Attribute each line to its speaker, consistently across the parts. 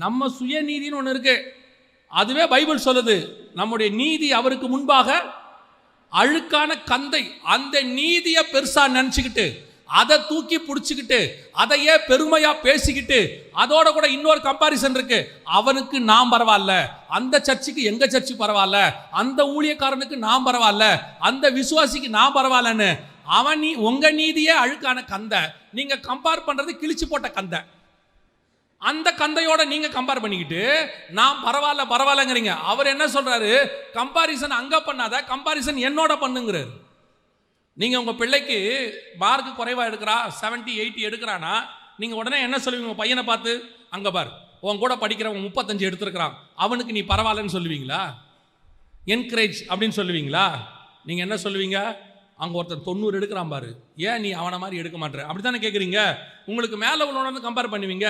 Speaker 1: நம்ம சுயநீதின்னு ஒன்று இருக்கு. அதுவே பைபிள் சொல்லுது. நம்முடைய நீதி அவருக்கு முன்பாக அழுக்கான கந்தை அந்த நீதியை பெருசா நினச்சிக்கிட்டு அதை தூக்கி பிடிச்சிக்கிட்டு அதையே பெருமையா பேசிக்கிட்டு அதோட கூட இன்னொரு கம்பாரிசன் இருக்கு. அவனுக்கு நான் பரவாயில்ல. அந்த சர்ச்சுக்கு எங்க சர்ச்சு பரவாயில்ல. அந்த ஊழியக்காரனுக்கு நான் பரவாயில்ல. அந்த விசுவாசிக்கு நான் பரவாயில்லன்னு அவன் நீ உங்க நீதியே அழுக்கான கந்தை. நீங்க கம்பேர் பண்றது கிழிச்சு போட்ட கந்தை. அந்த கந்தையோட நீங்க கம்பேர் பண்ணிக்கிட்டு நான் பரவாயில்ல பரவாயில்லங்கிறீங்க. அவர் என்ன சொல்றாரு? கம்பாரிசன் அங்க பண்ணாத கம்பாரிசன் என்னோட பண்ணுங்கிறாரு. நீங்க உங்க பிள்ளைக்கு மார்க் குறைவா எடுக்கிறா 70 எயிட்டி எடுக்கிறானா நீங்க உடனே என்ன சொல்லுவீங்க? உங்க பையனை பார்த்து அங்க பார் உன் கூட படிக்கிறவன் முப்பத்தஞ்சு எடுத்திருக்கிறான். அவனுக்கு நீ பரவாயில்லன்னு சொல்லுவீங்களா? என்கரேஜ் அப்படின்னு சொல்லுவீங்களா? நீங்க என்ன சொல்லுவீங்க? அங்கே ஒருத்தர் தொண்ணூறு எடுக்கிறான் பாரு. ஏன் நீ அவனை மாதிரி எடுக்க மாட்டேற? அப்படித்தானே கேட்குறீங்க உங்களுக்கு மேலே உள்ளவன வந்து கம்பேர் பண்ணுவீங்க.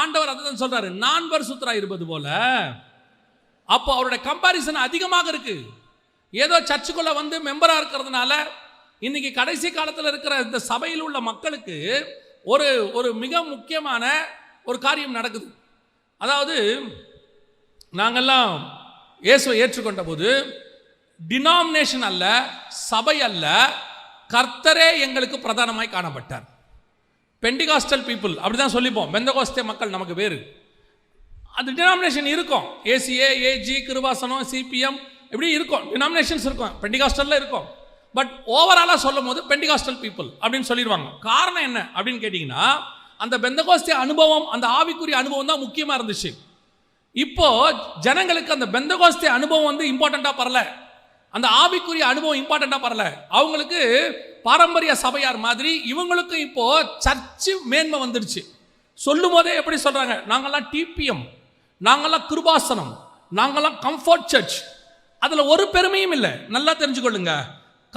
Speaker 1: ஆண்டவர் அதை தான் சொல்கிறாரு நான் பரிசுத்தரா இருப்பது போல. அப்போ அவருடைய கம்பாரிசன் அதிகமாக இருக்குது ஏதோ சர்ச்சுக்குள்ளே வந்து மெம்பராக இருக்கிறதுனால இன்றைக்கி கடைசி காலத்தில் இருக்கிற இந்த சபையில் உள்ள மக்களுக்கு ஒரு ஒரு மிக முக்கியமான ஒரு காரியம் நடக்குது. அதாவது நாங்கள்லாம் இயேசுவை ஏற்றுக்கொண்ட போது டினாமினேஷன் அல்ல சபை அல்ல கர்த்தரே எங்களுக்கு பிரதானமாய் காணப்பட்டார். பெண்டிகாஸ்டல் பீப்புள் அப்படிதான் சொல்லிப்போம். பெந்தகோஸ்தே மக்கள் நமக்கு வேறு. அது டினாமினேஷன் இருக்கும். ஏசிஏ ஏஜி கிருவாசனம் சிபிஎம் இப்படி இருக்கும். டினாமினேஷன்ஸ் இருக்கும். பெண்டிகாஸ்டலில் இருக்கும். பட் ஓவராலாக சொல்லும் போது பெண்டிகாஸ்டல் பீப்புள் அப்படின்னு சொல்லிடுவாங்க. காரணம் என்ன அப்படின்னு கேட்டிங்கன்னா அந்த பெந்தகோஸ்தே அனுபவம் அந்த ஆவிக்குரிய அனுபவம் தான் முக்கியமாக இருந்துச்சு. இப்போ ஜனங்களுக்கு அந்த பெந்தகோஸ்தே அனுபவம் வந்து இம்பார்ட்டண்ட்டாக பரல. அந்த ஆவிக்குரிய அனுபவம் இம்பார்ட்டண்ட்டாக பரல. அவங்களுக்கு பாரம்பரிய சபையார் மாதிரி இவங்களுக்கும் இப்போ சர்ச்சு மேன்மை வந்துடுச்சு. சொல்லும் போதே எப்படி சொல்கிறாங்க நாங்கள்லாம் டிபிஎம் நாங்கள்லாம் கிருபாசனம் நாங்கள்லாம் கம்ஃபர்ட் சர்ச் அதில் ஒரு பெருமையும் இல்லை. நல்லா தெரிஞ்சுக்கொள்ளுங்க.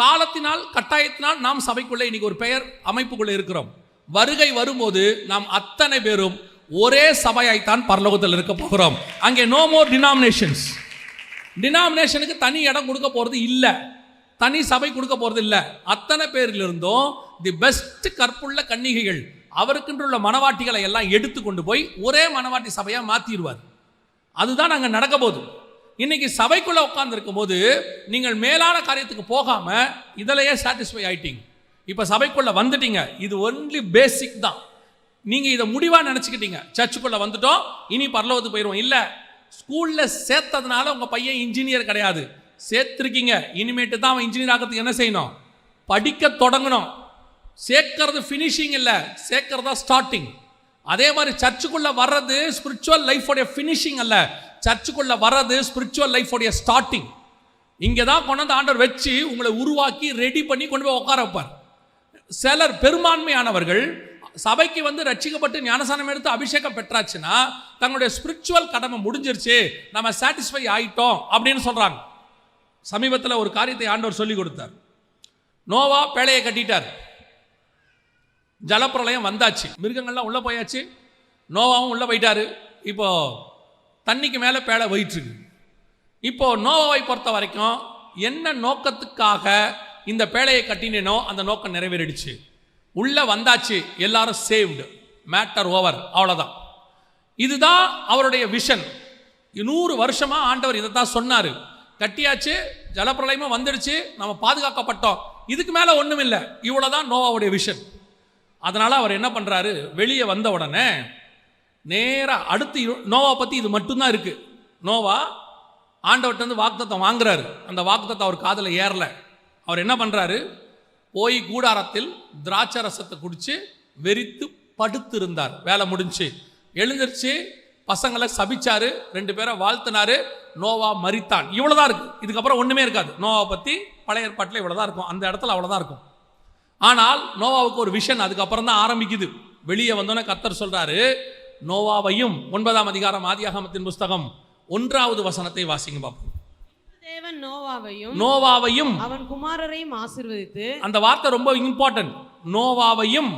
Speaker 1: காலத்தினால் கட்டாயத்தினால் நாம் சபைக்குள்ளே இன்னைக்கு ஒரு பெயர் அமைப்புக்குள்ளே இருக்கிறோம். வருகை வரும்போது நாம் அத்தனை பேரும் ஒரே சபையாய்த்தான் பரலோகத்தில் இருக்க போகிறோம். அங்கே நோ மோர் டினாமினேஷன்ஸ் டினாமினேஷனுக்கு தனி இடம் கொடுக்க போகிறது இல்லை. தனி சபை கொடுக்க போகிறது இல்லை. அத்தனை பேரிலிருந்தும் தி பெஸ்ட் கற்புள்ள கன்னிகைகள் அவருக்குன்றுள்ள மனவாட்டிகளை எல்லாம் எடுத்து கொண்டு போய் ஒரே மனவாட்டி சபையாக மாற்றிடுவார் அதுதான் நாங்கள் நடக்க போது இன்னைக்கு சபைக்குள்ளே உட்காந்துருக்கும் போது நீங்கள் மேலான காரியத்துக்கு போகாமல் இதிலேயே சாட்டிஸ்ஃபை ஆயிட்டீங்க. இப்போ சபைக்குள்ளே வந்துட்டீங்க. இது ஒன்லி பேசிக் தான். நீங்கள் இதை முடிவாக நினச்சிக்கிட்டீங்க. சர்ச்சுக்குள்ளே வந்துட்டோம். இனி பரலோகத்துக்கு போயிடுவோம் இல்லை ஸ்கூலில் சேர்த்ததுனால உங்கள் பையன் இன்ஜினியர் கிடையாது. சேர்த்துருக்கீங்க. இனிமேட்டு தான் அவன் இன்ஜினியர் ஆகிறதுக்கு என்ன செய்யணும்? படிக்க தொடங்கணும். சேர்க்கறது ஃபினிஷிங் இல்லை. சேர்க்கறதா தான் ஸ்டார்டிங் அதே மாதிரி சர்ச்சுக்குள்ளே வர்றது ஸ்பிரிச்சுவல் லைஃபோடைய ஃபினிஷிங் அல்ல. சர்ச்சுக்குள்ளே வர்றது ஸ்பிரிச்சுவல் லைஃபோடைய ஸ்டார்டிங் இங்கே தான் கொண்டாந்து ஆண்டவர் வச்சு உங்களை உருவாக்கி ரெடி பண்ணி கொண்டு போய் உட்கார வைப்பார். சிலர் பெரும்பான்மையானவர்கள் சபைக்கு வந்து ரட்சிக்கப்பட்டு ஞானசானம் எடுத்து அபிஷேகம் பெற்றாச்சுன்னா தங்களுடைய ஸ்பிரிச்சுவல் கடமை முடிஞ்சிருச்சு நம்ம சாட்டிஸ்ஃபை ஆயிட்டோம் அப்படின்னு சொல்கிறாங்க சமீபத்தில் ஒரு காரியத்தை ஆண்டவர் சொல்லி கொடுத்தார். நோவா பேழையை கட்டிட்டார். ஜலப்பிரளயம் வந்தாச்சு. மிருகங்கள்லாம் உள்ளே போயாச்சு. நோவாவும் உள்ளே போயிட்டாரு. இப்போ தண்ணிக்கு மேலே பேழை போயிட்டுருக்கு. இப்போ நோவாவை பொறுத்த வரைக்கும் என்ன நோக்கத்துக்காக இந்த பேழையை கட்டினேனோ அந்த நோக்கம் நிறைவேறிடுச்சு. உள்ளே வந்தாச்சு எல்லாரும் சேவ்டு மேட்டர் ஓவர் அவ்வளோதான் இதுதான் அவருடைய விஷன் நூறு வருஷமாக ஆண்டவர் இதை தான் சொன்னார். கட்டியாச்சு ஜலப்பிரளயமும் வந்துடுச்சு நம்ம பாதுகாக்கப்பட்டோம். இதுக்கு மேலே ஒன்றும் இல்லை இவ்வளோதான் நோவாவுடைய விஷன் அதனால் அவர் என்ன பண்ணுறாரு வெளியே வந்த உடனே நேராக அடுத்து நோவா பற்றி இது மட்டும்தான் இருக்குது நோவா ஆண்டவர்கிட்ட வந்து வாக்குத்தத்தம் வாங்குறாரு. அந்த வாக்குத்தத்தை அவர் காதில் ஏறல. அவர் என்ன பண்ணுறாரு போய் கூடாரத்தில் திராட்சை ரசத்தை குடித்து வெறித்து படுத்து இருந்தார் வேலை முடிஞ்சு. எழுந்திருச்சு பசங்களை சபிச்சாரு ரெண்டு பேரை வாழ்த்தினாரு. நோவா மரித்தான். இவ்வளோதான் இருக்கு. இதுக்கப்புறம் ஒன்றுமே இருக்காது. நோவா பற்றி பழைய ஏற்பாட்டில் இவ்வளோதான் இருக்கும். அந்த இடத்துல அவ்வளோதான் இருக்கும். ஆனால் நோவாவுக்கு ஒரு விஷன் அதுக்கப்புறம் தான் ஆரம்பிக்குது. வெளியே வந்தோன்னே கத்தர் சொல்கிறாரு நோவாவையும் ஒன்பதாம் அதிகாரம் ஆதியாகமத்தின் புஸ்தகம் ஒன்றாவது வசனத்தை வாசிங்க பார்ப்போம்
Speaker 2: தேவன் நோவாவையும்
Speaker 1: நோவாவையும்
Speaker 2: அவன் குமாரரையும் ஆசீர்வதித்து
Speaker 1: அந்த வார்த்தை ரொம்ப இம்பார்ட்டன்ட் நோவாவையும்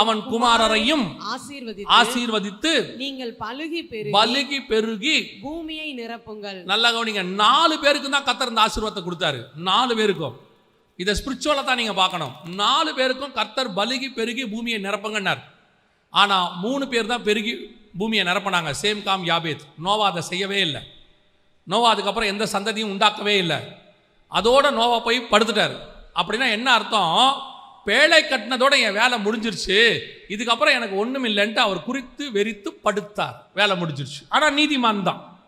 Speaker 1: அவன் குமாரரையும்
Speaker 2: ஆசீர்வதித்து
Speaker 1: ஆசீர்வதித்து
Speaker 2: நீங்கள் பெருகி
Speaker 1: பலுகி பெருகி
Speaker 2: பூமியை நிரப்புங்கள்.
Speaker 1: நல்லா கவனிங்க நாலு பேருக்கு தான் கத்தர் இந்த ஆசீர்வாதத்தை கொடுத்தாரு. நாலு பேருக்கும். இதை ஸ்பிரிச்சுவலாக தான் நீங்கள் பார்க்கணும். நாலு பேருக்கும் கர்த்தர் பலுகி பெருகி பூமியை நிரப்புங்கன்னார். ஆனால் மூணு பேர் தான் பெருகி பூமியை நிரப்பினாங்க. Shem Ham Japheth. நோவா அதை செய்யவே இல்லை. நோவா அதுக்கப்புறம் எந்த சந்ததியும் உண்டாக்கவே இல்லை. அதோட நோவா போய் படுத்துட்டார். அப்படின்னா என்ன அர்த்தம்? பேழை கட்டினதோட என் வேலை முடிஞ்சிருச்சு. இதுக்கப்புறம் எனக்கு ஒன்றும் இல்லைன்ட்டு அவர் குறித்து வெறித்து படுத்தார். வேலை முடிஞ்சிருச்சு. ஆனால் நீதிமான் தான்.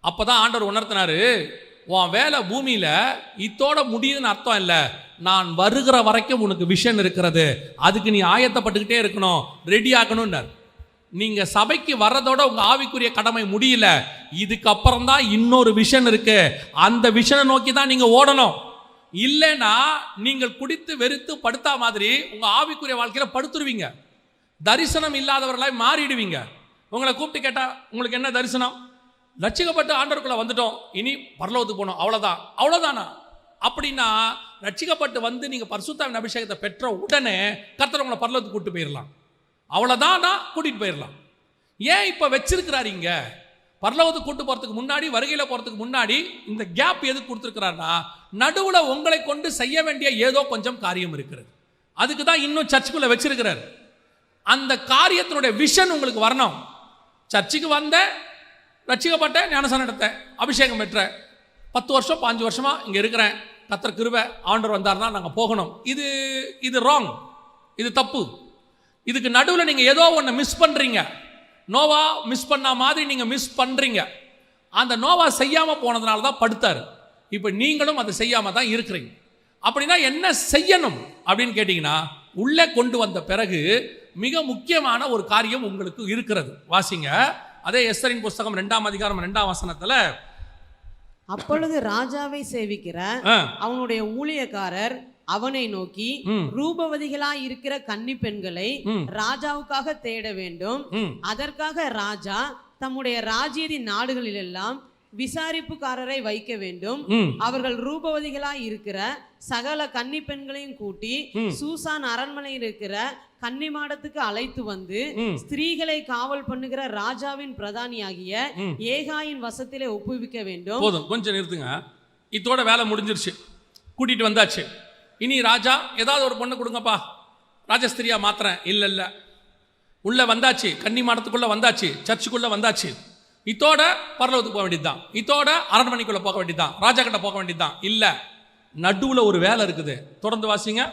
Speaker 1: அப்போ தான் ஆண்டவர் உணர்த்தினாரு உன் வேலை பூமியில் இத்தோட முடியுதுன்னு அர்த்தம் இல்லை. நான் வருகிற வரைக்கும் உனக்கு விஷன் இருக்கிறது. அதுக்கு நீ ஆயத்தப்பட்டுக்கிட்டே இருக்கணும். ரெடி ஆகணும்னார். நீங்கள் சபைக்கு வர்றதோட உங்கள் ஆவிக்குரிய கடமை முடியல. இதுக்கப்புறம் தான் இன்னொரு விஷன் இருக்கு. அந்த விஷனை நோக்கி தான் நீங்கள் ஓடணும். இல்லைன்னா நீங்கள் குடித்து வெறுத்து படுத்தா மாதிரி உங்கள் ஆவிக்குரிய வாழ்க்கையில் படுத்துருவீங்க. தரிசனம் இல்லாதவர்களாய் மாறிடுவீங்க. உங்களை கூப்பிட்டு கேட்டா உங்களுக்கு என்ன தரிசனம்? ரட்சிக்கப்பட்டு ஆண்டவருக்குள்ள வந்துட்டோம். இனி பரலோகத்துக்கு போனோம் அவ்வளோதான் அவ்வளோதானா அப்படின்னா ரட்சிக்கப்பட்டு வந்து நீங்கள் பரிசுத்தாவின் அபிஷேகத்தை பெற்ற உடனே கர்த்தர் உங்களை பரலோகத்துக்கு கூட்டு போயிடலாம் அவ்வளோதானா கூட்டிகிட்டு போயிடலாம் ஏன் இப்போ வச்சிருக்கிறாரு இங்கே? பரலோகத்துக்கு கூட்டு போகிறதுக்கு முன்னாடி வருகையில் போகிறதுக்கு முன்னாடி இந்த கேப் எதுக்கு கொடுத்துருக்கிறாருன்னா நடுவில் உங்களை கொண்டு செய்ய வேண்டிய ஏதோ கொஞ்சம் காரியம் இருக்கிறது. அதுக்கு தான் இன்னும் சர்ச்சுக்குள்ளே வச்சிருக்கிறார். அந்த காரியத்தினுடைய விஷன் உங்களுக்கு வரணும். சர்ச்சுக்கு வந்த ரட்சிக்கப்பட்ட ஞானசனம் எடுத்தேன் அபிஷேகம் பெற்றேன் பத்து வருஷம் பாஞ்சு வருஷமாக இங்கே இருக்கிறேன். கத்தர் ஆண்டர் வந்தார் வந்தார்னா நாங்கள் போகணும். இது இது ராங் இது தப்பு. இதுக்கு நடுவில் நீங்கள் ஏதோ ஒன்று மிஸ் பண்ணுறீங்க நோவா மிஸ் பண்ண மாதிரி நீங்கள் மிஸ் பண்ணுறீங்க அந்த நோவா செய்யாமல் போனதுனால தான் படுத்தார். இப்போ நீங்களும் அதை செய்யாமல் தான் இருக்கிறீங்க. அப்படின்னா என்ன செய்யணும் அப்படின்னு கேட்டிங்கன்னா உள்ளே கொண்டு வந்த பிறகு மிக முக்கியமான ஒரு காரியம் உங்களுக்கு இருக்கிறது. வாசிங்க. அதே எஸ்தரின் புஸ்தகம் ரெண்டாம் அதிகாரம் ரெண்டாம் வசனத்தில்
Speaker 2: அப்பொழுது ராஜாவை சேவிக்கிற அவனுடைய ஊழியக்காரர் அவனை நோக்கி. ரூபவதிகளாய் இருக்கிற கன்னி பெண்களை. ராஜாவுக்காக தேட வேண்டும் அதற்காக ராஜா தம்முடைய ராஜ்யதி நாடுகளிலெல்லாம் விசாரிப்புக்காரரை வைக்க வேண்டும் அவர்கள் ரூபவதிகளாய் இருக்கிற சகல கன்னி பெண்களையும் கூட்டி. சூசான் அரண்மனையில் இருக்கிற கன்னி மாடத்துக்கு அழைத்து வந்து. ஸ்திரீகளை காவல் பண்ணுகிற ராஜாவின் பிரதானியாகிய. ஏகாயின் வசத்திலே ஒப்புவிக்க வேண்டும்
Speaker 1: போதும் கொஞ்சம் நிறுத்துங்க இதோட வேலை முடிஞ்சிருச்சு கூட்டிட்டு வந்தாச்சு இனி ராஜா ஏதாவது ஒரு பொண்ணு கொடுங்கப்பா. ராஜஸ்திரியா மாத்திரேன் இல்லை இல்லை. உள்ள வந்தாச்சு கன்னி மாடத்துக்குள்ள வந்தாச்சு சர்ச்சுக்குள்ள வந்தாச்சு. இத்தோட பரலோகத்துக்கு போக வேண்டியதுதான். இத்தோட அரண்மனைக்குள்ள போக வேண்டியதுதான். ராஜா கிட்ட போக வேண்டியதுதான். இல்ல நடுவுல ஒரு வேலை இருக்குது. தொடர்ந்து வாசிங்க.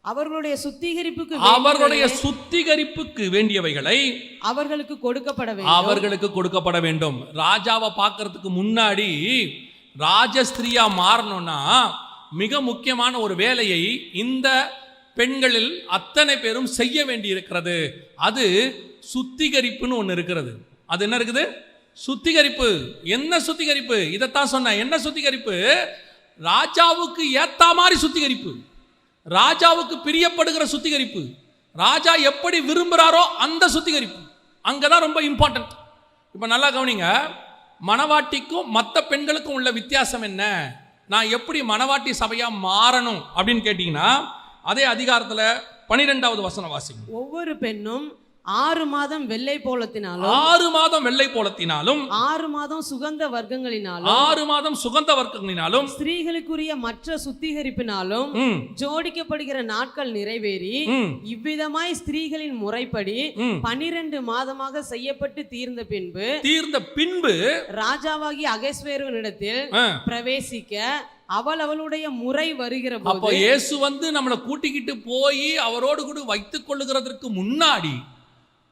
Speaker 2: அவர்களுடைய சுத்திகரிப்புக்கு
Speaker 1: அவர்களுடைய சுத்திகரிப்புக்கு வேண்டியவைகளை
Speaker 2: அவர்களுக்கு கொடுக்கப்பட வேண்டும்.
Speaker 1: அவர்களுக்கு கொடுக்கப்பட வேண்டும். ராஜாவை பார்க்கறதுக்கு முன்னாடி ராஜஸ்திரியா மாறணும்னா மிக முக்கியமான ஒரு வேலையை இந்த பெண்களில் அத்தனை பேரும் செய்ய வேண்டி இருக்கிறது அது சுத்திகரிப்புன்னு ஒன்று இருக்கிறது. அது என்ன இருக்குது? சுத்திகரிப்பு. என்ன சுத்திகரிப்பு? இதைத்தான் சொன்னேன். என்ன சுத்திகரிப்பு? ராஜாவுக்கு ஏத்தா மாதிரி சுத்திகரிப்பு. ராஜாவுக்கு பிரியப்படுகிற சுத்திகரிப்பு. ராஜா எப்படி விரும்புகிறாரோ அந்த சுத்திகரிப்பு. அங்கே தான் ரொம்ப இம்பார்ட்டன்ட் இப்போ நல்லா கவனிங்க. மணவாட்டிக்கும் மற்ற பெண்களுக்கும் உள்ள வித்தியாசம் என்ன? நான் எப்படி மனவாட்டி சபையாக மாறணும் அப்படின்னு கேட்டிங்கன்னா அதே அதிகாரத்தில் பனிரெண்டாவது வசனம் வாசிக்கும்
Speaker 2: ஒவ்வொரு பெண்ணும் ஆறு மாதம் வெள்ளை போலத்தினாலும்
Speaker 1: ஆறு மாதம் வெள்ளை போலத்தினாலும்
Speaker 2: ஆறு மாதம் சுகந்த வர்க்கங்களினாலும்
Speaker 1: ஆறு மாதம் சுகந்த வர்க்கங்களினாலும்
Speaker 2: ஸ்திரீகளுக்குரிய மற்ற சுத்திகரிப்பினாலும் ஜோடிக்கப்படுகிற நாட்கள் நிறைவேறி இவ்விதமாய் ஸ்திரீகளின் முறைப்படி. பனிரெண்டு மாதமாக செய்யப்பட்டு தீர்ந்த பின்பு
Speaker 1: தீர்ந்த பின்பு
Speaker 2: ராஜாவாகி அகஸ்வேருவனிடத்தில் பிரவேசிக்க அவள் அவளுடைய முறை வருகிற
Speaker 1: அப்போ இயேசு வந்து நம்மளை கூட்டிக்கிட்டு போய் அவரோடு கூட வைத்துக் கொள்ளுகிறதற்கு முன்னாடி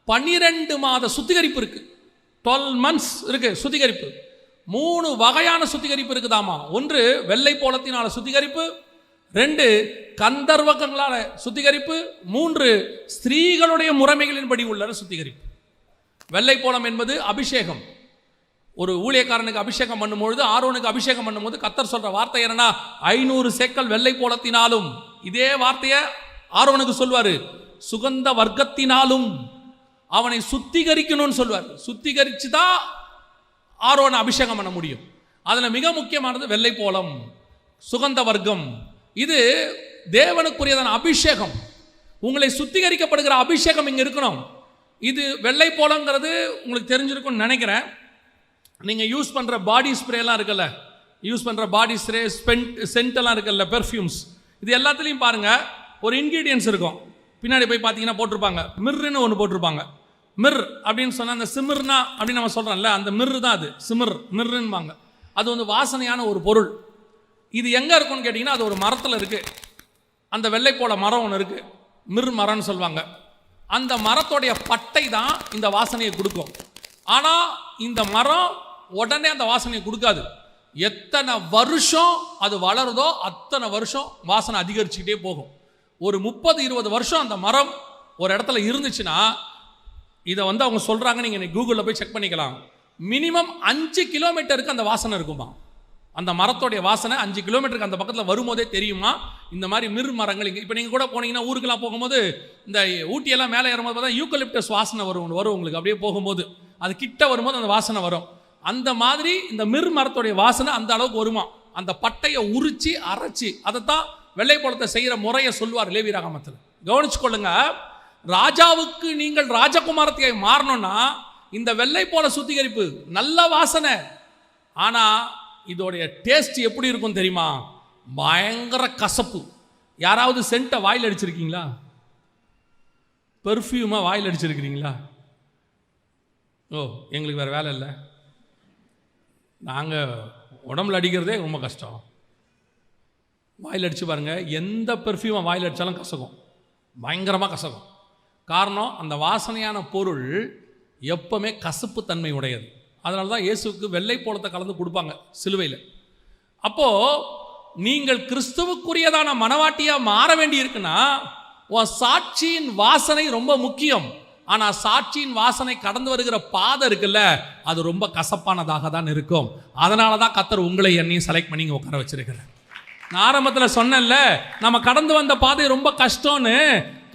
Speaker 1: பன்னிரெண்டு மாத சுத்திகரிப்பு இருக்கு. டுவெல் மந்த்ஸ் இருக்கு சுத்திகரிப்பு. மூணு வகையான சுத்திகரிப்பு இருக்குதாமா? ஒன்று வெள்ளை போலத்தினால சுத்திகரிப்பு. ரெண்டு கந்தர்வகங்களால சுத்திகரிப்பு. மூன்று ஸ்திரீகளுடைய முறைமைகளின்படி உள்ள சுத்திகரிப்பு. வெள்ளை போலம் என்பது அபிஷேகம். ஒரு ஊழியக்காரனுக்கு அபிஷேகம் பண்ணும்பொழுது ஆரோனுக்கு அபிஷேகம் பண்ணும்போது கத்தர் சொல்ற வார்த்தை என்னன்னா ஐநூறு சேக்கல் வெள்ளை போலத்தினாலும். இதே வார்த்தையை ஆரோனுக்கு சொல்வாரு. சுகந்த வர்க்கத்தினாலும். அவனை சுத்திகரிக்கணும்னு சொல்வார் சுத்திகரித்து தான் ஆரோனை அபிஷேகம் பண்ண முடியும். அதில் மிக முக்கியமானது வெள்ளை போலம் சுகந்த வர்க்கம். இது தேவனுக்குரியதான அபிஷேகம். உங்களை சுத்திகரிக்கப்படுகிற அபிஷேகம் இங்கே இருக்கணும். இது வெள்ளை போலங்கிறது உங்களுக்கு தெரிஞ்சிருக்கும்னு நினைக்கிறேன். நீங்கள் யூஸ் பண்ணுற பாடி ஸ்ப்ரேலாம் இருக்குல்ல? யூஸ் பண்ணுற பாடி ஸ்ப்ரே ஸ்பென்ட் சென்டெல்லாம் இருக்குல்ல? பெர்ஃப்யூம்ஸ் இது எல்லாத்துலேயும் பாருங்கள் ஒரு இன்க்ரீடியன்ஸ் இருக்கும். பின்னாடி போய் பார்த்தீங்கன்னா போட்டிருப்பாங்க. மிர்ருன்னு ஒன்று போட்டிருப்பாங்க. மிர் அப்படின்னு சொன்னால் அந்த சிமிர்னா அப்படின்னு நம்ம சொல்கிறோம்ல அந்த மிர் தான் அது. சிமிர் மிர்ருன்பாங்க அது வந்து வாசனையான ஒரு பொருள். இது எங்கே இருக்கும்னு கேட்டிங்கன்னா அது ஒரு மரத்தில் இருக்குது அந்த வெள்ளை மரம் ஒன்று இருக்குது மிர் மரம்னு சொல்லுவாங்க. அந்த மரத்தோடைய பட்டை தான் இந்த வாசனையை கொடுக்கும். ஆனால் இந்த மரம் உடனே அந்த வாசனையை கொடுக்காது. எத்தனை வருஷம் அது வளருதோ அத்தனை வருஷம் வாசனை அதிகரிச்சுக்கிட்டே போகும். ஒரு முப்பது இருபது வருஷம் அந்த மரம் ஒரு இடத்துல இருந்துச்சுன்னா இதை வந்து அவங்க சொல்கிறாங்க நீங்கள் கூகுளில் போய் செக் பண்ணிக்கலாம். மினிமம் அஞ்சு கிலோமீட்டருக்கு அந்த வாசனை இருக்குமா? அந்த மரத்தோடைய வாசனை அஞ்சு கிலோமீட்டருக்கு அந்த பக்கத்தில் வரும்போதே தெரியுமா? இந்த மாதிரி மிர் மரங்கள் இங்கே இப்போ நீங்கள் கூட போனீங்கன்னா ஊருக்கெல்லாம் போகும்போது இந்த ஊட்டியெல்லாம் மேலே ஏறும்போது பார்த்தா யூக்கலிப்டஸ் வாசனை வரும் வரும் உங்களுக்கு. அப்படியே போகும்போது அது கிட்ட வரும்போது அந்த வாசனை வரும். அந்த மாதிரி இந்த மிர் மரத்தோடைய வாசனை அந்த அளவுக்கு வருமா? அந்த பட்டையை உரிச்சு அரைச்சி அதைத்தான் வெள்ளைப்பழத்தை செய்கிற முறையை சொல்லுவார் லேவி ராகமத்தில். கவனிச்சு கொள்ளுங்கள் ராஜாவுக்கு நீங்கள் ராஜகுமாரத்தை மாறணும்னா இந்த வெள்ளை போல சுத்திகரிப்பு நல்ல வாசனை. ஆனால் இதோடைய டேஸ்ட் எப்படி இருக்கும் தெரியுமா? பயங்கர கசப்பு. யாராவது சென்ட்டை வாயில் அடிச்சிருக்கீங்களா? பெர்ஃப்யூமாக வாயில் அடிச்சிருக்கிறீங்களா? ஓ எங்களுக்கு வேறு வேலை இல்லை. நாங்கள் உடம்புல அடிக்கிறதே ரொம்ப கஷ்டம். வாயில் அடித்து பாருங்கள் எந்த பெர்ஃப்யூமை வாயில் அடித்தாலும் கசக்கும். பயங்கரமாக கசக்கும். காரணம் அந்த வாசனையான பொருள் எப்பவுமே கசப்பு தன்மை உடையது அதனால தான் இயேசுக்கு வெள்ளை போலத்தை கலந்து கொடுப்பாங்க சிலுவையில். அப்போது நீங்கள் கிறிஸ்துவுக்குரியதான மனவாட்டியாக மாற வேண்டி இருக்குன்னா உன் சாட்சியின் வாசனை ரொம்ப முக்கியம். ஆனால் சாட்சியின் வாசனை கடந்து வருகிற பாதை இருக்குல்ல அது ரொம்ப கசப்பானதாக தான் இருக்கும். அதனால தான் கத்தர் உங்களை என்னையும் செலக்ட் பண்ணி உட்கார வச்சிருக்கிறேன் நான் ஆரம்பத்தில் சொன்னேன்ல நம்ம கடந்து வந்த பாதை ரொம்ப கஷ்டம்னு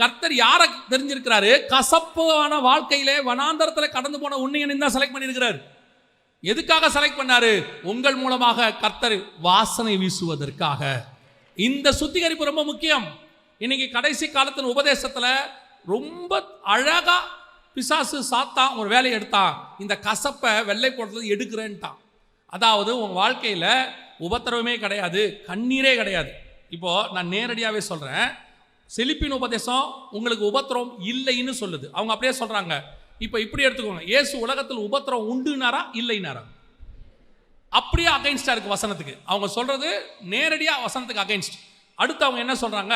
Speaker 1: கர்த்தர் யாரை தெரிஞ்சிருக்கிறாரு? கசப்பான வாழ்க்கையிலே வனாந்தரத்தில் கடந்து போன உன்னையன் தான் செலக்ட் பண்ணியிருக்கிறார். எதுக்காக செலக்ட் பண்ணாரு? உங்கள் மூலமாக கர்த்தர் வாசனை வீசுவதற்காக. இந்த சுத்திகரிப்பு ரொம்ப முக்கியம். இன்னைக்கு கடைசி காலத்தின் உபதேசத்தில் ரொம்ப அழகா பிசாசு சாத்தான் ஒரு வேலையை எடுத்தான். இந்த கசப்பை வெள்ளை போடுறது எடுக்கிறேன்ட்டான். அதாவது உன் வாழ்க்கையில் உபத்திரவமே கிடையாது கண்ணீரே கிடையாது. இப்போ நான் நேரடியாகவே சொல்கிறேன் செழிப்பின் உபதேசம் உங்களுக்கு உபத்திரம் இல்லைன்னு சொல்லுது. அவங்க அப்படியே சொல்கிறாங்க இப்போ இப்படி எடுத்துக்கோங்க. ஏசு உலகத்தில் உபத்திரம் உண்டுனாரா இல்லைனாரா? அப்படியே அகைன்ஸ்டாக இருக்குது வசனத்துக்கு. அவங்க சொல்கிறது நேரடியாக வசனத்துக்கு அகைன்ஸ்ட் அடுத்து அவங்க என்ன சொல்கிறாங்க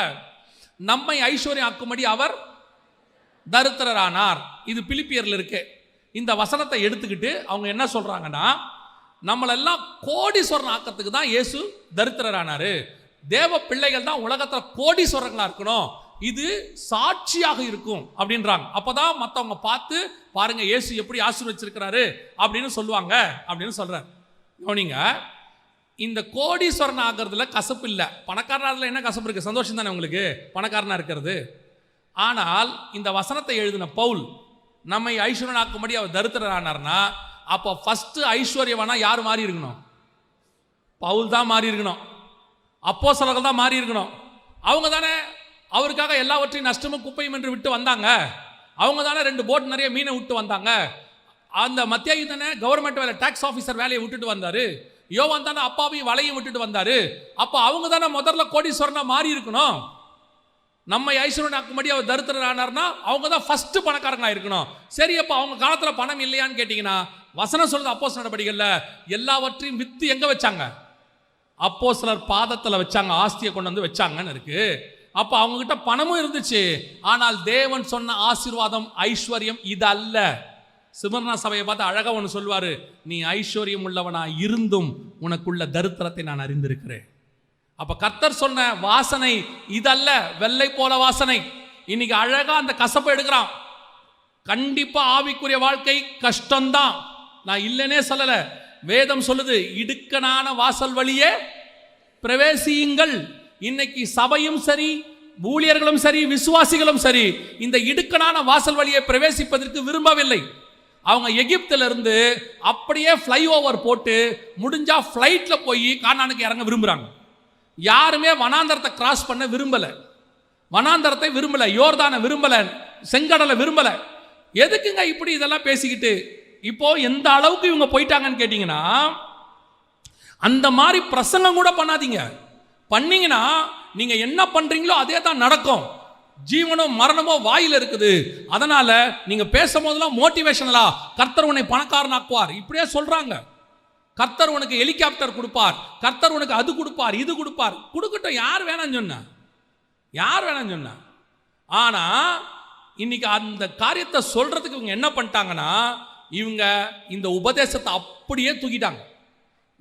Speaker 1: நம்மை ஐஸ்வர்யம் ஆக்கும்படி அவர் தருத்திரரானார். இது பிலிப்பியரில் இருக்கு. இந்த வசனத்தை எடுத்துக்கிட்டு அவங்க என்ன சொல்கிறாங்கன்னா நம்மளெல்லாம் கோடீஸ்வரன் ஆக்கத்துக்கு தான் இயேசு தரித்திரரானாரு. தேவ பிள்ளைகள் தான் உலகத்தில் கோடீஸ்வரங்களா இருக்கணும். இது சாட்சியாக இருக்கும் அப்படின்றாங்க. அப்போதான் மற்றவங்க பார்த்து பாருங்க இயேசு எப்படி ஆசீர்வச்சிருக்கிறாரு அப்படின்னு சொல்லுவாங்க அப்படின்னு சொல்றாரு. கவனிங்க இந்த கோடீஸ்வரன் ஆகிறதுல கசப்பு இல்லை. பணக்காரனாக என்ன கசப்பு இருக்குது சந்தோஷம் தானே உங்களுக்கு? பணக்காரனாக இருக்கிறது. ஆனால் இந்த வசனத்தை எழுதின பவுல் நம்மை ஐஸ்வர்யனாக்கும்படி அவர் தரித்திரர் ஆனார்னா அப்போ ஃபஸ்ட்டு ஐஸ்வர்யவனா யார் மாறி இருக்கணும்? பவுல் தான் மாறி இருக்கணும். அப்போ தான் மாறி இருக்கணும். அவங்க தானே அவருக்காக எல்லாவற்றையும் நஷ்டமும் குப்பையும் என்று விட்டு வந்தாங்க. அவங்க தானே ரெண்டு போட் நிறைய மீனை விட்டு வந்தாங்க. அந்த மத்தியாயு தானே கவர்மெண்ட் வேலை டேக்ஸ் ஆஃபீஸர் வேலையை விட்டுட்டு வந்தாரு. யோவான் தானே அப்பாவையும் வலையும் விட்டுட்டு வந்தாரு. அப்போ அவங்க தானே முதல்ல கோடீஸ்வரனாக மாறி இருக்கணும். நம்ம ஐஸ்வர்யனாக்கும்படி அவர் தரித்திரர் ஆனார்னா அவங்க தான் ஃபஸ்ட்டு பணக்காரங்களாக இருக்கணும். சரி அப்போ அவங்க காலத்தில் பணம் இல்லையான்னு கேட்டிங்கன்னா வசனம் சொல்கிறது அப்போஸ் நடவடிக்கையில் எல்லாவற்றையும் வித்து எங்கே வச்சாங்க? அப்போ சிலர் பாதத்தில் வச்சாங்க ஆஸ்தியை கொண்டு வந்து வச்சாங்கன்னு இருக்கு. அப்போ அவங்கக்கிட்ட பணமும் இருந்துச்சு. ஆனால் தேவன் சொன்ன ஆசீர்வாதம் ஐஸ்வர்யம் இது அல்ல சிவர்ணா சபையை பார்த்து அழகாக ஒன்று சொல்வார் நீ ஐஸ்வர்யம் உள்ளவனா இருந்தும் உனக்குள்ள தரித்திரத்தை நான் அறிந்திருக்கிறேன். அப்போ கர்த்தர் சொன்ன வாசனை இதல்ல வெள்ளை போல வாசனை. இன்னைக்கு அழகாக அந்த கசப்பை எடுக்கிறான். கண்டிப்பாக ஆவிக்குரிய வாழ்க்கை கஷ்டம்தான். நான் இல்லைன்னே சொல்லலை. வேதம் சொல்லுது இடுக்கனான வாசல் வழியே பிரவேசியுங்கள். இன்னைக்கு சபையும் சரி ஊழியர்களும் சரி விசுவாசிகளும் சரி இந்த இடுக்கனான வாசல் வழியை பிரவேசிப்பதற்கு விரும்பவில்லை. அவங்க எகிப்திலிருந்து அப்படியே ஃப்ளைஓவர் போட்டு முடிஞ்சா ஃப்ளைட்டில் போய் கானானுக்கு இறங்க விரும்புகிறாங்க யாருமே வனாந்தரத்தை கிராஸ் பண்ண விரும்பலை. வனாந்தரத்தை விரும்பல யோர்தானை விரும்பலை செங்கடலை விரும்பலை. எதுக்குங்க இப்படி இதெல்லாம் பேசிக்கிட்டு இப்போ எந்த அளவுக்கு இவங்க போயிட்டாங்கன்னு கேட்டிங்கன்னா அந்த மாதிரி பிரசங்கம் கூட பண்ணாதீங்க. பண்ணீங்கன்னா நீங்க என்ன பண்றீங்களோ அதே தான் நடக்கும். ஜீவனோ மரணமோ வாயில் இருக்குது. அதனால நீங்க பேசும் போதெல்லாம் மோட்டிவேஷனலா கர்த்தர் உன்னை பணக்காரனாக்குவார். இப்படியே சொல்றாங்க. கர்த்தர் உனக்கு ஹெலிகாப்டர் கொடுப்பார். கர்த்தர் உனக்கு அது கொடுப்பார் இது கொடுப்பார். கொடுக்கட்டும் யார் வேணாம்னு சொன்ன? யார் வேணாம்னு சொன்ன? ஆனா இன்னைக்கு அந்த காரியத்தை சொல்றதுக்கு இவங்க என்ன பண்ணிட்டாங்கன்னா இவங்க இந்த உபதேசத்தை அப்படியே தூக்கிட்டாங்க.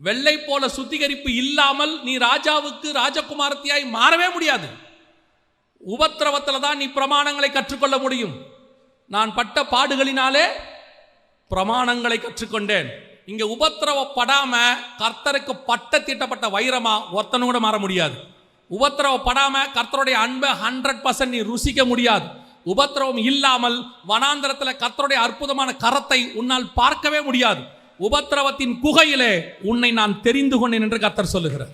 Speaker 1: வெள்ளை போல சுத்திகரிப்பு இல்லாமல் நீ ராஜாவுக்கு ராஜகுமாரத்தியாய் மாறவே முடியாது. உபத்திரவத்தில் தான் நீ பிரமாணங்களை கற்றுக்கொள்ள முடியும். நான் பட்ட பாடுகளினாலே பிரமாணங்களை கற்றுக்கொண்டேன். இங்கே உபத்திரவப்படாம கர்த்தருக்கு பட்ட தீட்டப்பட்ட வைரமா ஒருத்தனும் கூட மாற முடியாது. உபத்திரவப்படாம கர்த்தருடைய அன்பை ஹண்ட்ரட் பர்சன்ட் நீ ருசிக்க முடியாது. உபத்திரவம் இல்லாமல் வனாந்திரத்தில் கத்தருடைய அற்புதமான கரத்தை உன்னால் பார்க்கவே முடியாது. உபத்திரவத்தின் குகையிலே உன்னை நான் தெரிந்து கொண்டேன் என்று கத்தர் சொல்லுகிறார்.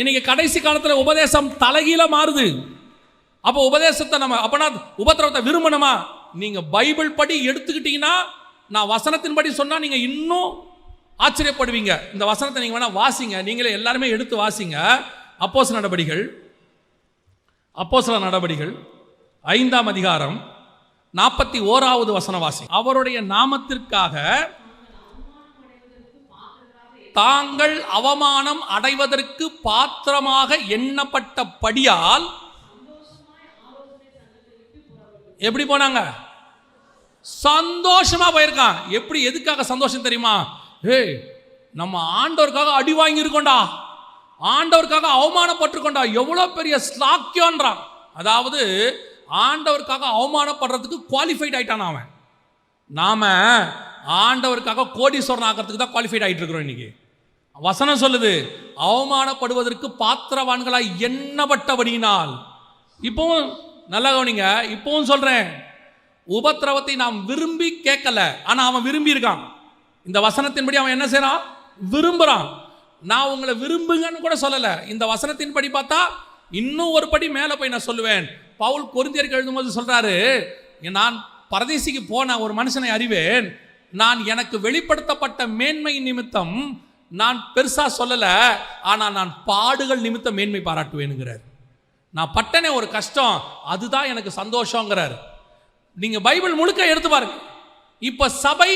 Speaker 1: இன்னைக்கு கடைசி காலத்தில் உபதேசம் தலைகீழ மாறுது. அப்போ உபதேசத்தை நம்ம அப்பனா உபத்திரவத்தை விரும்பணுமா? நீங்க பைபிள் படி எடுத்துக்கிட்டீங்கன்னா நான் வசனத்தின்படி சொன்னா நீங்க இன்னும் ஆச்சரியப்படுவீங்க. இந்த வசனத்தை நீங்க வேணா வாசிங்க. நீங்களே எல்லாருமே எடுத்து வாசிங்க. அப்போஸ் நடபடிகள் அப்போஸ்தல நடபடிகள் ஐந்தாம் அதிகாரம் நாற்பத்தி ஓராவது வசனவாசி. அவருடைய நாமத்திற்காக தாங்கள் அவமானம் அடைவதற்கு பாத்திரமாக எண்ணப்பட்ட படியால் எப்படி போனாங்க? சந்தோஷமா போயிருக்கான். எப்படி எதுக்காக சந்தோஷம் தெரியுமா? ஏய் நம்ம ஆண்டவருக்காக அடி வாங்கியிருக்கோண்டா ஆண்டவருக்காக அவமானப்பட்டிருக்கோண்டா எவ்வளோ பெரிய ஸ்லாக்கியோன்றான் அதாவது ஆண்டவருக்காக அவமானப்படுறதுக்கு குவாலிஃபைட் ஆயிட்டான் அவன். நாம் ஆண்டவருக்காக கோடீஸ்வரன் ஆகிறதுக்கு தான் குவாலிஃபைட் ஆயிட்டு இருக்கிறோம் இன்னைக்கு. வசனம் சொல்லுது அவமானப்படுவதற்கு பாத்திரவான்களாய் எண்ணப்பட்டபடியினால். இப்போவும் நல்லா கவனிங்க இப்போவும் சொல்கிறேன் உபத்திரவத்தை நாம் விரும்பி கேட்கல ஆனால் அவன் விரும்பி இருக்கான். இந்த வசனத்தின்படி அவன் என்ன செய்கிறான் விரும்புகிறான் நான் உங்களை விரும்புங்கன்னு கூட சொல்லலை. இந்த வசனத்தின்படி பார்த்தா இன்னும் ஒரு படி மேலே போய் நான் சொல்லுவேன். பவுல் கொரிந்தியருக்கு எழுதும்போது சொல்கிறாரு நான் பரதேசிக்கு போன ஒரு மனுஷனை அறிவேன். நான் எனக்கு வெளிப்படுத்தப்பட்ட மேன்மை நிமித்தம் நான் பெருசாக சொல்லலை. ஆனால் நான் பாடுகள் நிமித்தம் மேன்மை பாராட்டுவேனுங்கிறார். நான் பட்டனே ஒரு கஷ்டம். அதுதான் எனக்கு சந்தோஷங்கிறார். நீங்கள் பைபிள் முழுக்க எடுத்து பாருங்க. இப்போ சபை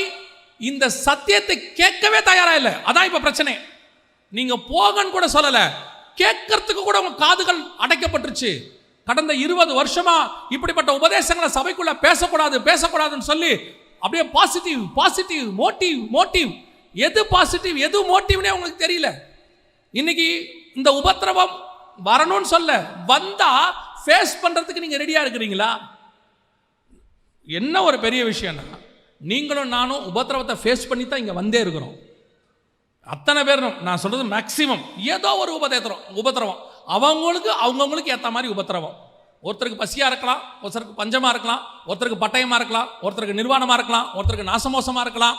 Speaker 1: இந்த சத்தியத்தை கேட்கவே தயாராக இல்லை. அதான் இப்போ பிரச்சனை. நீங்கள் போகன்னு கூட சொல்லலை. கேட்கறதுக்கு கூட உங்கள் காதுகள் அடைக்கப்பட்டுருச்சு. கடந்த இருபது வருஷமா இப்படிப்பட்ட உபதேசங்களை சபைக்குள்ள பேசக்கூடாது பேசக்கூடாதுன்னு சொல்லி அப்படியே பாசிட்டிவ் பாசிட்டிவ் மோட்டிவ் மோட்டிவ் எது பாசிட்டிவ் எது மோட்டிவ்னே உங்களுக்கு தெரியல. இன்னைக்கு இந்த உபத்திரவம் வரணும்னு சொல்ல வந்தா ஃபேஸ் பண்றதுக்கு நீங்க ரெடியா இருக்கிறீங்களா? என்ன ஒரு பெரிய விஷயம்னா நீங்களும் நானும் உபத்திரவத்தை ஃபேஸ் பண்ணி தான் இங்கே வந்தே இருக்கிறோம். அத்தனை பேரும் நான் சொல்றது மேக்சிமம் ஏதோ ஒரு உபதேத்திரம் உபத்திரவம். அவங்களுக்கு அவங்கவுங்களுக்கு ஏற்ற மாதிரி உபத்திரவம். ஒருத்தருக்கு பசியாக இருக்கலாம் ஒருத்தருக்கு பஞ்சமாக இருக்கலாம் ஒருத்தருக்கு பட்டயமாக இருக்கலாம் ஒருத்தருக்கு நிர்வாணமாக இருக்கலாம் ஒருத்தருக்கு நாசமோசமாக இருக்கலாம்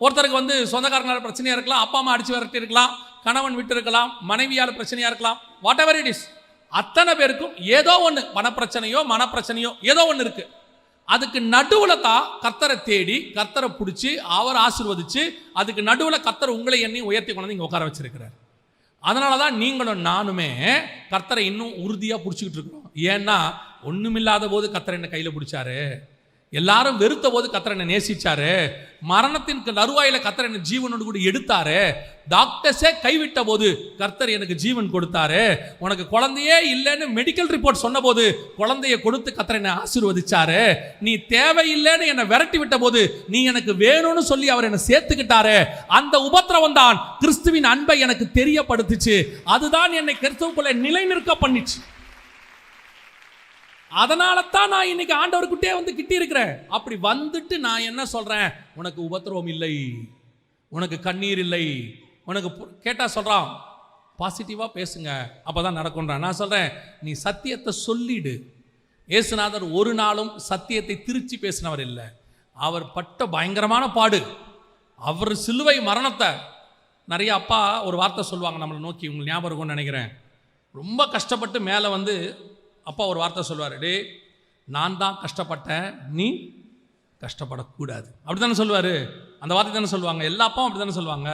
Speaker 1: ஒருத்தருக்கு வந்து சொந்தக்காரங்களால பிரச்சனையாக இருக்கலாம் அப்பா அம்மா அடிச்சு விரட்டி இருக்கலாம் கணவன் விட்டு இருக்கலாம் மனைவியால் பிரச்சனையாக இருக்கலாம் வாட் எவர் இட் இஸ் அத்தனை பேருக்கும் ஏதோ ஒன்று மனப்பிரச்சனையோ மனப்பிரச்சனையோ ஏதோ ஒன்று இருக்குது அதுக்கு நடுவில் தான் கத்தரை தேடி கத்தரை பிடிச்சி அவர் ஆசீர்வதிச்சு அதுக்கு நடுவில் கத்தரை உங்களை எண்ணி உயர்த்தி கொண்டு வந்து இங்கே உட்கார வச்சிருக்கிறார். அதனால தான் நீங்களும் நானுமே கர்த்தரை இன்னும் உறுதியாக பிடிச்சிக்கிட்டு இருக்கிறோம். ஏன்னா ஒன்றுமில்லாத போது கர்த்தரை என்ன கையில் பிடிச்சாரு. எல்லாரும் வெறுத்த போது கர்த்தர் நேசிச்சாரு. மரணத்தின் நறுவாயில் கத்தர் என்ன ஜீவனோடு கூட எடுத்தாரு. டாக்டர்ஸே கைவிட்ட போது கர்த்தர் எனக்கு ஜீவன் கொடுத்தாரு. உனக்கு குழந்தையே இல்லைன்னு மெடிக்கல் ரிப்போர்ட் சொன்னபோது குழந்தைய கொடுத்து கர்த்தர் என்னை ஆசீர்வதிச்சாரு. நீ தேவையில்லைன்னு என்னை விரட்டி விட்ட போது நீ எனக்கு வேணும்னு சொல்லி அவர் என்னை சேர்த்துக்கிட்டாரு. அந்த உபத்திரவம் தான் கிறிஸ்துவின் அன்பை எனக்கு தெரியப்படுத்துச்சு. அதுதான் என்னை கிறிஸ்துவுக்குள்ள நிலை நிற்க பண்ணிச்சு. அதனால தான் நான் இன்னைக்கு ஆண்டவர்கிட்டே வந்து கிட்டி இருக்கிறேன் அப்படி வந்துட்டு நான் என்ன சொல்றேன்? உனக்கு உபத்திரவம் இல்லை. உனக்கு கண்ணீர் இல்லை. உனக்கு கேட்டால் சொல்கிறான் பாசிட்டிவாக பேசுங்க. அப்போ தான் நடக்கும்ன்றான். நான் சொல்கிறேன் நீ சத்தியத்தை சொல்லிடு. ஏசுநாதர் ஒரு நாளும் சத்தியத்தை திருச்சி பேசினவர் இல்லை. அவர் பட்ட பயங்கரமான பாடு. அவர் சிலுவை மரணத்தை நிறைய அப்பா ஒரு வார்த்தை சொல்லுவாங்க நம்மளை நோக்கி. உங்களுக்கு ஞாபகம் இருக்கும்னு நினைக்கிறேன். ரொம்ப கஷ்டப்பட்டு மேலே வந்து அப்பா ஒரு வார்த்தை சொல்லுவார் டே நான் தான் கஷ்டப்பட்டேன் நீ கஷ்டப்படக்கூடாது. அப்படி தானே சொல்லுவார். அந்த வார்த்தை தானே சொல்லுவாங்க. எல்லா அப்பாவும் அப்படி தானே சொல்லுவாங்க.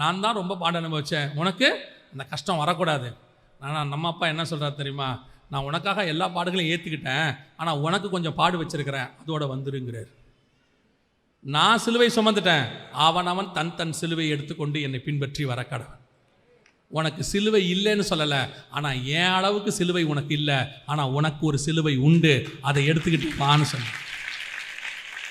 Speaker 1: நான் தான் ரொம்ப பாடம் அனுபவித்தேன் உனக்கு அந்த கஷ்டம் வரக்கூடாது. ஆனால் நம்ம அப்பா என்ன சொல்கிறார் தெரியுமா? நான் உனக்காக எல்லா பாடுகளையும் ஏற்றுக்கிட்டேன் ஆனால் உனக்கு கொஞ்சம் பாடு வச்சிருக்கிறேன். அதோட வந்துருங்கிறார். நான் சிலுவை சுமந்துட்டேன். அவன் அவன் தன் தன் சிலுவை எடுத்துக்கொண்டு என்னை பின்பற்றி வர கடவன் உனக்கு சிலுவை இல்லைன்னு சொல்லலை. ஆனால் என் அளவுக்கு சிலுவை உனக்கு இல்லை. ஆனால் உனக்கு ஒரு சிலுவை உண்டு. அதை எடுத்துக்கிட்டு வான்னு சொன்னேன்